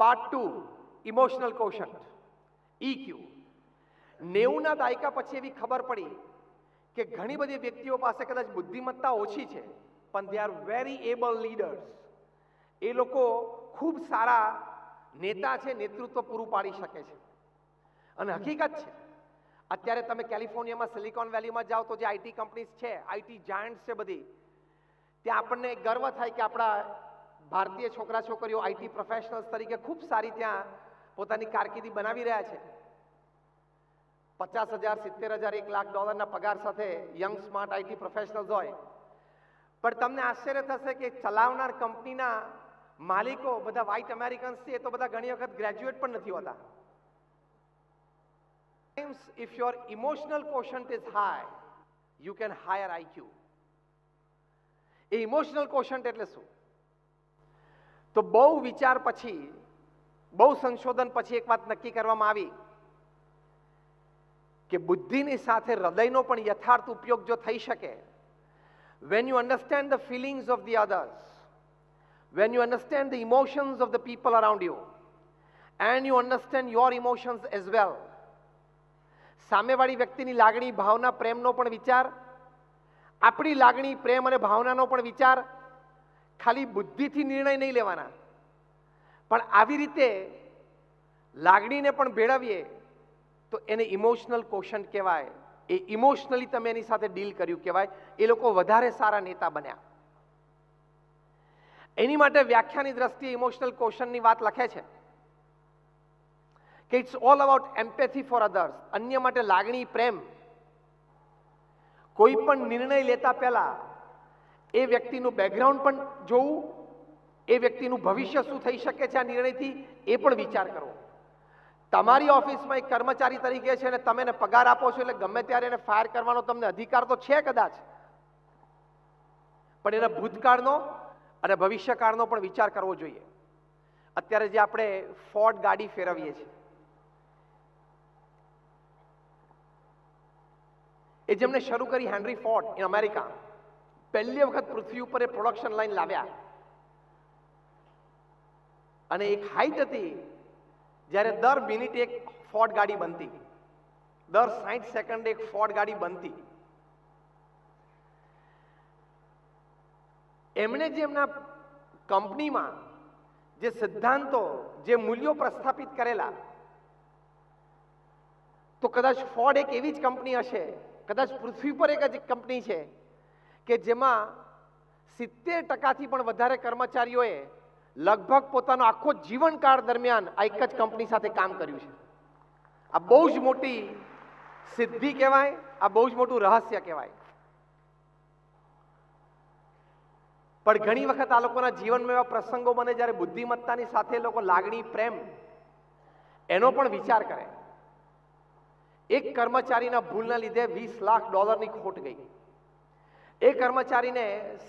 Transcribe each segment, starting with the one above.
Part two emotional quotient Q નેવુંના દાયકા પછી એવી ખબર પડી કે ઘણી બધી વ્યક્તિઓ પાસે કદાચ બુદ્ધિમત્તા ઓછી છે, પણ they are very able leaders એ લોકો ખૂબ સારા નેતા છે, નેતૃત્વ પૂરું પાડી શકે છે. અને હકીકત છે, અત્યારે તમે કેલિફોર્નિયામાં સિલિકોન વેલીમાં જાઓ તો જે આઈટી કંપનીઝ છે આઈટી જાયન્ટ્સ છે બધી, ત્યાં આપણને ગર્વ થાય કે આપણા ભારતીય છોકરા છોકરીઓ આઈટી પ્રોફેશનલ્સ તરીકે ખૂબ સારી ત્યાં પોતાની કારકિર્દી બનાવી રહ્યા છે. પચાસ હજાર, સિત્તેર હજાર, એક લાખ ડોલરના પગાર સાથે યંગ સ્માર્ટ આઈટી પ્રોફેશનલ્સ હોય. પણ તમને આશ્ચર્ય થશે કે ચલાવનાર કંપનીના માલિકો બધા વ્હાઇટ અમેરિકન્સ છે તો બધા ઘણી વખત ગ્રેજ્યુએટ પણ નથી હોતા. If your emotional quotient is high, you can hire IQ એ ઇમોશનલ quotient એટલે શું? તો બહુ વિચાર પછી બહુ સંશોધન પછી એક વાત નક્કી કરવામાં આવી કે બુદ્ધિની સાથે હૃદયનો પણ યથાર્થ ઉપયોગ જો થઈ શકે when you understand the feelings of the others when you understand the emotions of the people around you and you understand your emotions as well સામેવાળી વ્યક્તિની લાગણી ભાવના પ્રેમનો પણ વિચાર આપણી લાગણી પ્રેમ અને ભાવનાનો પણ વિચાર ખાલી બુદ્ધિથી નિર્ણય નહીં લેવાના. પણ આવી રીતે લાગણીને પણ ભેળવીએ, તો એને ઇમોશનલ કોશન કહેવાય. એ ઇમોશનલી તમે એની સાથે ડીલ કર્યું કહેવાય. એ લોકો વધારે સારા નેતા બન્યા. એની માટે વ્યાખ્યાની દ્રષ્ટિએ ઇમોશનલ કોશનની વાત લખે છે કે it's all about empathy for others અન્ય માટે લાગણી, પ્રેમ. કોઈ પણ નિર્ણય લેતા પહેલા એ વ્યક્તિનું બેકગ્રાઉન્ડ પણ જોવું, એ વ્યક્તિનું ભવિષ્ય શું થઈ શકે છે આ નિર્ણયથી, એ પણ વિચાર કરવો. તમારી ઓફિસમાં એક કર્મચારી તરીકે છે અને તમે એને પગાર આપો છો એટલે ગમે ત્યારે એને ફાયર કરવાનો તમને અધિકાર તો છે કદાચ. પણ એના ભૂતકાળનો અને ભવિષ્યકાળનો પણ વિચાર કરવો જોઈએ. અત્યારે જે આપણે ફોર્ડ ગાડી ફેરવીએ છીએ. એ જેમને શરૂ કરી હેનરી ફોર્ડ ઇન અમેરિકા પહેલી વખત પૃથ્વી ઉપર એ પ્રોડક્શન લાઈન લાવ્યા. અને એક હાઈટ હતી, જ્યારે દર મિનિટ એક ફોર્ડ ગાડી બનતી. દર સાઠ સેકન્ડ એક ફોર્ડ ગાડી બનતી. એમણે જે એમના કંપનીમાં જે સિદ્ધાંતો, જે મૂલ્યો પ્રસ્થાપિત કરેલા, તો કદાચ ફોર્ડ એક એવી જ કંપની હશે, કદાચ પૃથ્વી પર એક જ કંપની છે કે જેમાં સિત્તેર ટકાથી પણ વધારે કર્મચારીઓએ લગભગ પોતાનો આખો જીવનકાળ દરમિયાન આ એક જ કંપની સાથે કામ કર્યું છે. આ બહુ જ મોટી સિદ્ધિ કહેવાય, આ બહુ જ મોટું રહસ્ય કહેવાય. પણ ઘણી વખત આ લોકોના જીવનમાં એવા પ્રસંગો બને જ્યારે બુદ્ધિમત્તાની સાથે લોકો લાગણી, પ્રેમ એનો પણ વિચાર કરે. એક કર્મચારીના ભૂલના લીધે વીસ લાખ ડોલરની ખોટ ગઈ. એ કર્મચારીને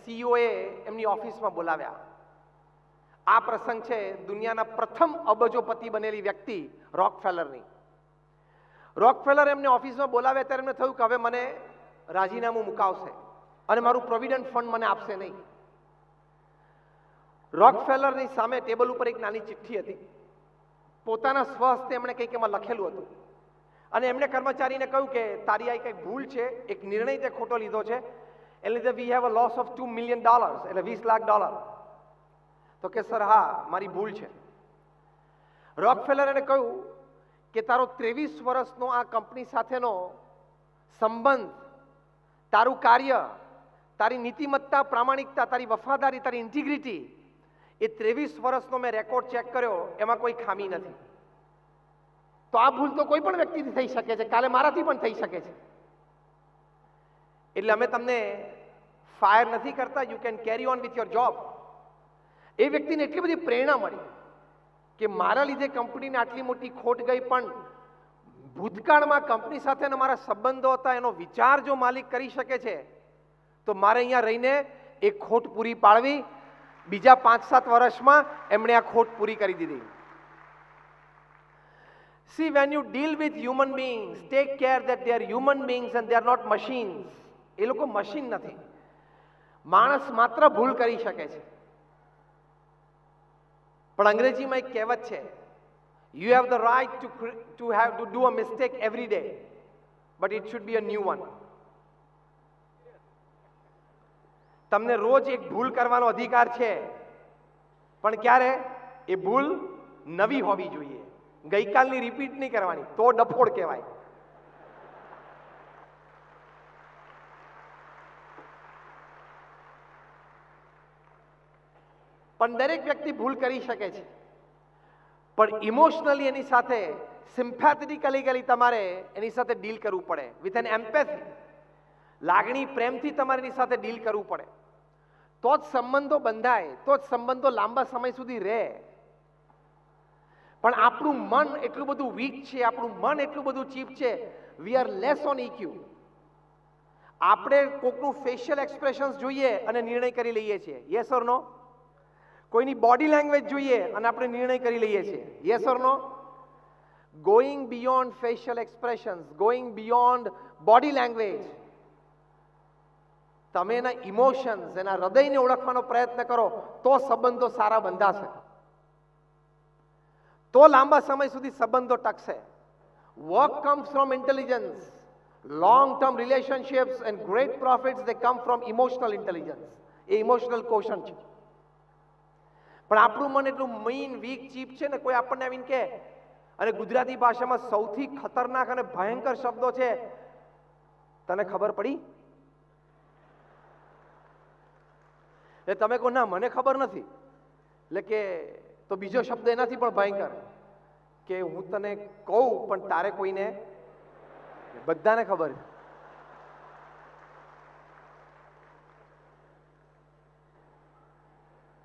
સીઈઓએ એમની ઓફિસમાં બોલાવ્યા. આ પ્રસંગ છે દુનિયાના પ્રથમ અબજોપતિ બનેલી વ્યક્તિ રોકફેલરની રોકફેલર એમને ઓફિસમાં બોલાવ્યા ત્યારે એમને થયું કે હવે મને રાજીનામું મુકાવશે અને મારું પ્રોવિડન્ટ ફંડ મને આપશે નહીં. રોકફેલરની સામે ટેબલ ઉપર એક નાની ચિઠ્ઠી હતી. પોતાના સ્વહસ્તે એમણે કંઈક એમાં લખેલું હતું. અને એમણે કર્મચારીને કહ્યું કે તારી આ કંઈક ભૂલ છે? એક નિર્ણય તે ખોટો લીધો છે. એટલે લીધે we have a loss of two million dollars એટલે વીસ લાખ ડોલર તો કે, સર, હા, મારી ભૂલ છે. રોકફેલર એને કહ્યું કે, તારો ત્રેવીસ વર્ષનો આ કંપની સાથેનો સંબંધ, તારું કાર્ય, તારી નીતિમત્તા, પ્રામાણિકતા, તારી વફાદારી, તારી ઇન્ટિગ્રિટી એ ત્રેવીસ વર્ષનો મેં રેકોર્ડ ચેક કર્યો, એમાં કોઈ ખામી નથી. તો આ ભૂલ તો કોઈ પણ વ્યક્તિથી થઈ શકે છે, કાલે મારાથી પણ થઈ શકે છે. એટલે અમે તમને ફાયર નથી કરતા you can carry on with your job એ વ્યક્તિને એટલી બધી પ્રેરણા મળી કે મારા લીધે કંપનીને આટલી મોટી ખોટ ગઈ પણ ભૂતકાળમાં કંપની સાથેના મારા સંબંધો હતા એનો વિચાર જો માલિક કરી શકે છે તો મારે અહીંયા રહીને એ ખોટ પૂરી પાડવી. બીજા પાંચ સાત વર્ષમાં એમણે આ ખોટ પૂરી કરી દીધી. See, when you deal with human beings, take care that they are human beings and they are not machines. એ લોકો મશીન નથી. માણસ માત્ર ભૂલ કરી શકે છે. પણ અંગ્રેજીમાં એક કહેવત છે you have the right to to have to do a mistake every day but it should be a new one તમને રોજ એક ભૂલ કરવાનો અધિકાર છે, પણ ક્યારે? એ ભૂલ નવી હોવી જોઈએ. ગઈકાલની રિપીટ નહીં કરવાની, તો ડફોડ કહેવાય. પણ દરેક વ્યક્તિ ભૂલ કરી શકે છે. પણ ઇમોશનલી એની સાથે સિમ્પેથેટિકલી તમારે એની સાથે ડીલ કરવું પડે. વિથ એન એમ્પેથી લાગણી પ્રેમથી તમારે એની સાથે ડીલ કરવું પડે. તો જ સંબંધો બંધાય, તો જ સંબંધો લાંબા સમય સુધી રહે. પણ આપણું મન એટલું બધું વીક છે, આપણું મન એટલું બધું ચીપ છે we are less on EQ આપણે કોકનું ફેશિયલ એક્સપ્રેશન્સ જોઈએ અને નિર્ણય કરી લઈએ છીએ. યસ ઓર નો કોઈની બોડી લેંગ્વેજ જોઈએ અને આપણે નિર્ણય કરી લઈએ છીએ. Yes or no going beyond facial expressions going beyond body language તમે એના ઇમોશન્સ એના હૃદયને ઓળખવાનો પ્રયત્ન કરો, તો સંબંધો સારા બંધાશે. તો લાંબા સમય સુધી સંબંધો ટકશે. Work comes from intelligence long term relationships and great profits they come from emotional intelligence A emotional quotient છે. પણ આપણું મન એટલું મેઇન વીક ચીપ છે ને કોઈ આપણને આવીને કે અને ગુજરાતી ભાષામાં સૌથી ખતરનાક અને ભયંકર શબ્દો છે. તને ખબર પડી? એ તમે કહો, ના, મને ખબર નથી. એટલે કે, તો બીજો શબ્દ એનાથી પણ ભયંકર કે હું તને કહું, પણ તારે કોઈને બધાને ખબર છે.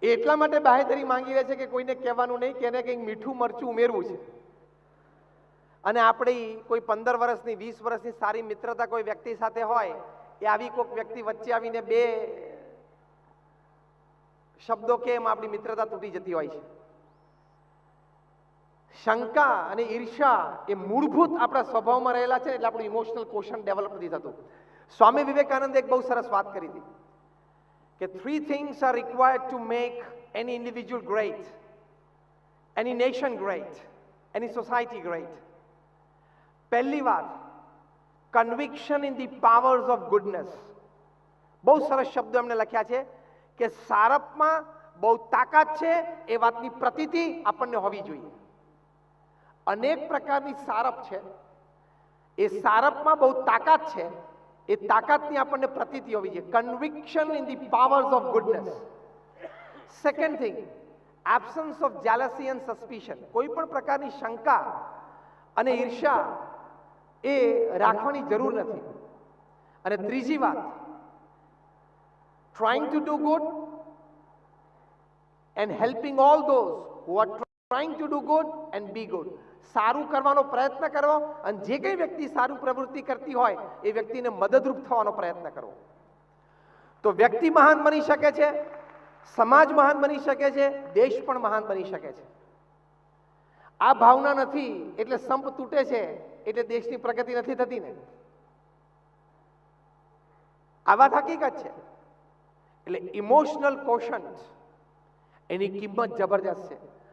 એટલા માટે બાહેધરી માંગી રહે છે કે કોઈને કહેવાનું નહીં કે એને કંઈક મીઠું મરચું ઉમેરવું છે. અને આપણે કોઈ પંદર વર્ષની, વીસ વર્ષની સારી મિત્રતા કોઈ વ્યક્તિ સાથે હોય, એ આવી કોઈક વ્યક્તિ વચ્ચે આવીને બે શબ્દો કે એમ આપણી મિત્રતા તૂટી જતી હોય છે? શંકા અને ઈર્ષા એ મૂળભૂત આપણા સ્વભાવમાં રહેલા છે એટલે આપણું ઇમોશનલ કોશન ડેવલપ નથી થતું. સ્વામી વિવેકાનંદ એક બહુ સરસ વાત કરી હતી. કે three things are required to make any individual great any nation great any society great પહેલી વાત conviction in the powers of goodness બહુ સરસ શબ્દો એમણે લખ્યા છે કે સારપમાં બહુ તાકાત છે એ વાતની પ્રતીતિ આપણને હોવી જોઈએ. અનેક પ્રકારની સારપ છે. એ સારપમાં બહુ તાકાત છે એ તાકાતની આપણને પ્રતીતિ હોવી જોઈએ. Conviction in the powers of goodness second thing absence of jealousy and suspicion કોઈ પણ પ્રકારની શંકા અને ઈર્ષા એ રાખવાની જરૂર નથી. અને ત્રીજી વાત trying to do good and helping all those who are trying to do good and be good સારું કરવાનો પ્રયત્ન કરવો અને જે કઈ વ્યક્તિ સારું પ્રવૃત્તિ કરતી હોય, એ વ્યક્તિને મદદરૂપ થવાનો પ્રયત્ન કરવો તો વ્યક્તિ મહાન બની શકે છે, સમાજ મહાન બની શકે છે, દેશ પણ મહાન બની શકે છે. આ ભાવના નથી, એટલે સંપ તૂટે છે, એટલે દેશની પ્રગતિ નથી થતી ને. આ વાત હકીકત છે. એટલે ઇમોશનલ કોશન્ટ એની કિંમત જબરજસ્ત છે.